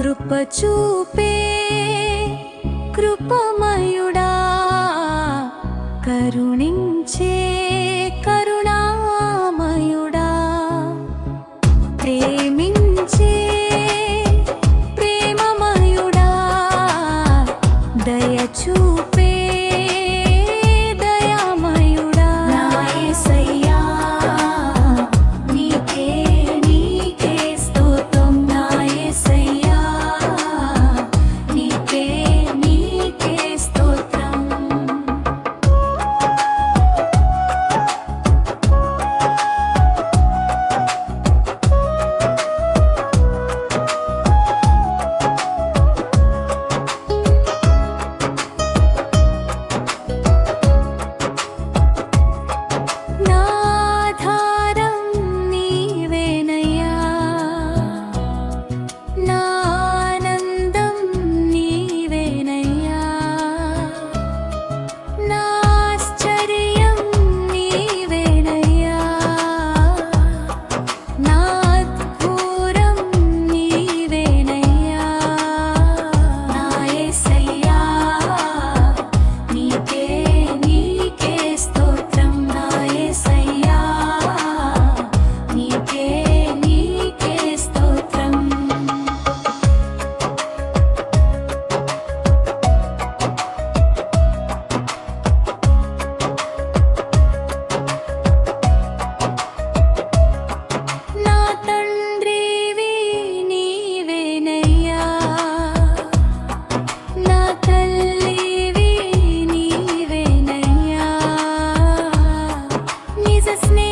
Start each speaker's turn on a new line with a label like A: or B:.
A: కృప చూపే కృపమయుడా కరుణించే కరుణామయుడా ప్రేమించే ప్రేమమయుడా దయ చూపే తల్లివి నీవేనయ్యా నిజ స్నేహ